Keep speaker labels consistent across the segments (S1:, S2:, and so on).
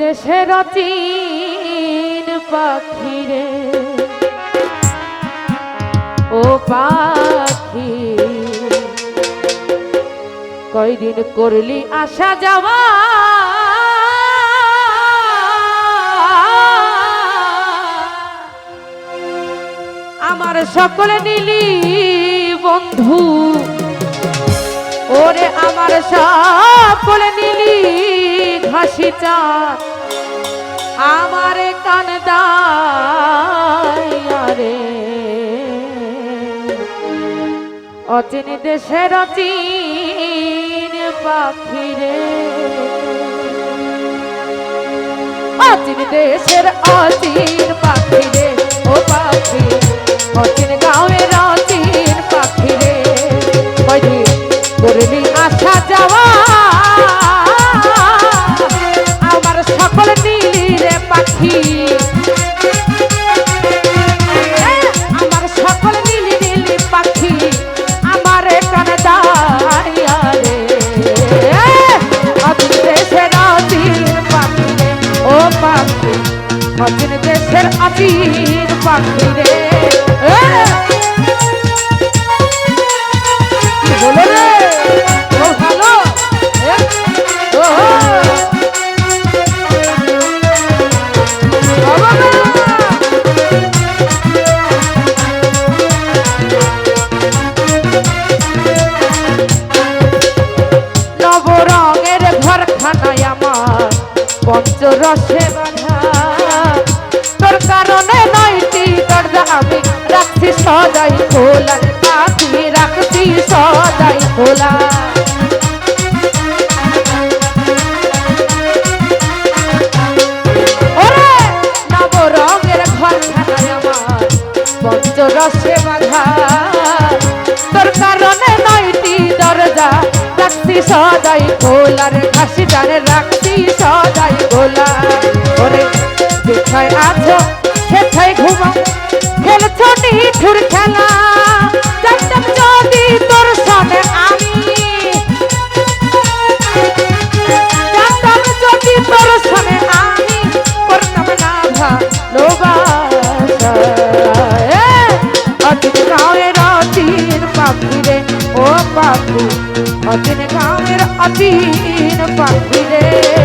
S1: দেশের চিন পাখিরে। ও পাখি, কয়দিন করলি আসা যাওয়া? আমার সকলে নিলি বন্ধু, ওরে আমার সকলে নিলি ঘাসি আমার কান দারে অচিন দেশের অচিন পাখিরে অচিন দেশের অচিন পাখিরে ও পাখি। অচিন গাঁয়ের অচিন অচিন পাখি রে বলে রে? ও ভালো? পঞ্চরসে বাধা। তোর কারণে নয়টি দরজা আমি রাখছি সদাই খোলা। পাখি রাখছি সদাই খোলা। রঙের ঘর খানায় আমার পঞ্চরসে বাধা রাখছি সদাই খোলার ঘাসি জানে রাখছি সদাই খোলা ওরে, যেথায় আছো, সেথায় ঘুমাও। খেলছো নিঠুর খেলা, জানতাম যদি তোর সনে আমি। জানতাম যদি তোর সনে আমি, করতাম না ভালোবাসা। অচিন গাঁয়ের অচিন পাখি রে ও পাখি। অচিন গাঁয়ের অচিন পাখি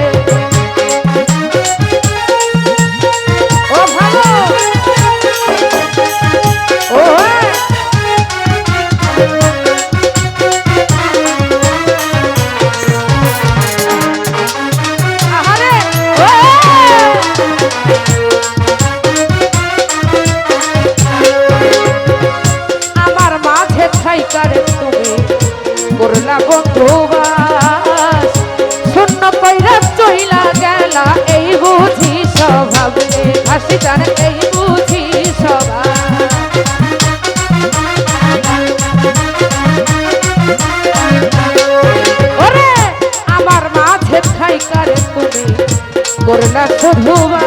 S1: করলা শুধুবা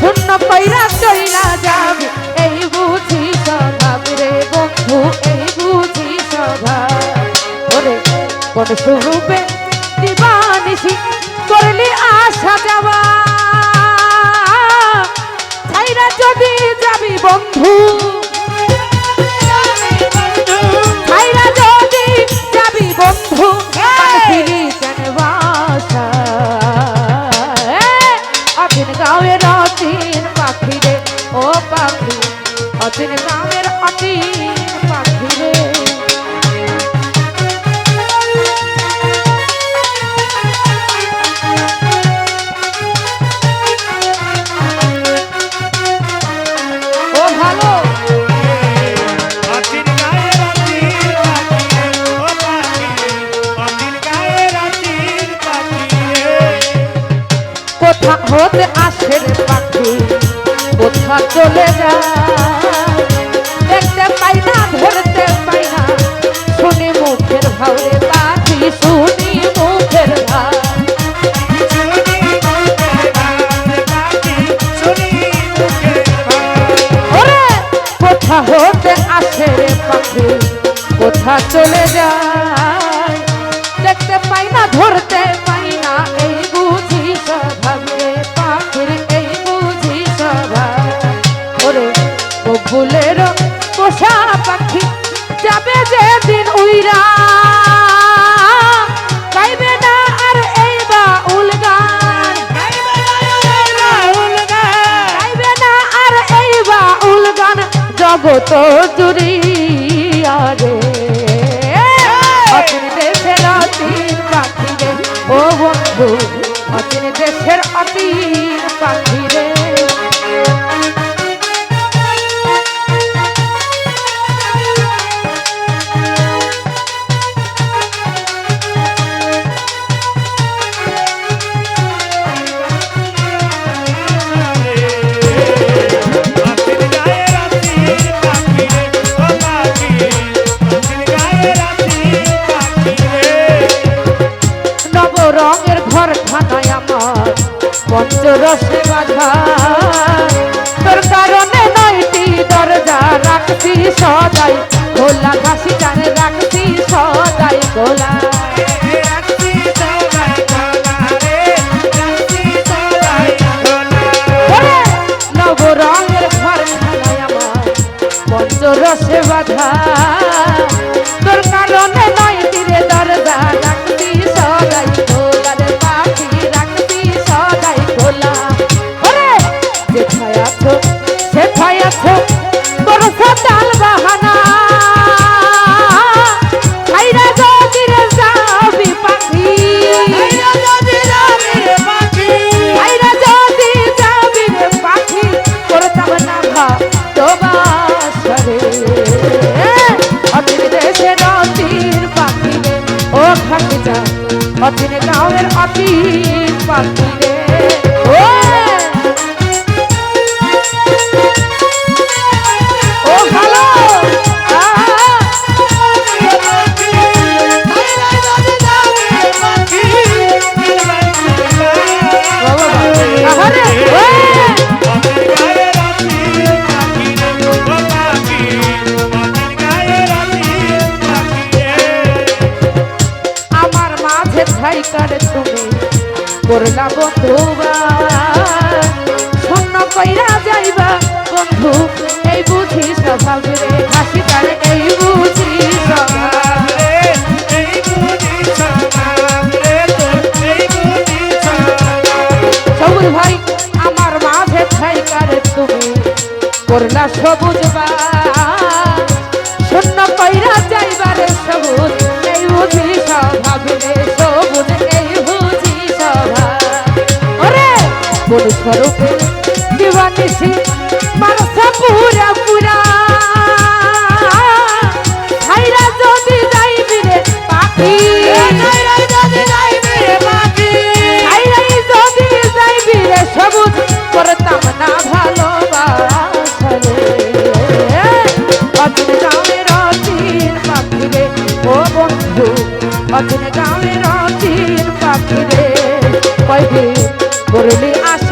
S1: শূন্য কইরা চইলা যাবে, এই বুঝি স্বভাব রে বন্ধু, এই বুঝি স্বভাব। ওরে কোন স্বরূপে কোথা হতে আসে রে পাখি? কোথা চলে চলে যায়। দেখতে পাই না, ধরতে পাই না, এই বুঝি
S2: স্বভাবে, পাখির এই বুঝি স্বভাব।
S1: ওরে পোষা পাখি যাবে
S2: যেদিন উইরা। জগত জুড়ি পাখি
S1: পঞ্চরসে বাধা। অতির গাঁয়ের অতি পাখি রে। ও ও! করলা বন্ধুবা শূন্য কইরা যাইবা বন্ধু এই বুঝি স্বভাব রে হাসি তার এই বুঝি স্বভাব সবুজ ভাই আমার মাঝে ছাইকার তুমি করলা সবুজ বা। শূন্য কইরা যাইবারে সবুজ এই বুঝি স্বভাব রে। কোন স্বরূপে দিবানিসি মারসা পুরা পুরা। ছাইরা যদি যাইবি রে পাখি। ছাইরাই যদি যাইবি রে সবুজ করতাম না ভালোবাসা রে। অচিন গাঁয়ের অচিন পাখি রে। ও বন্ধু, অচিন গাঁয়ের অচিন পাখি রে। কয়দিন করলি আশা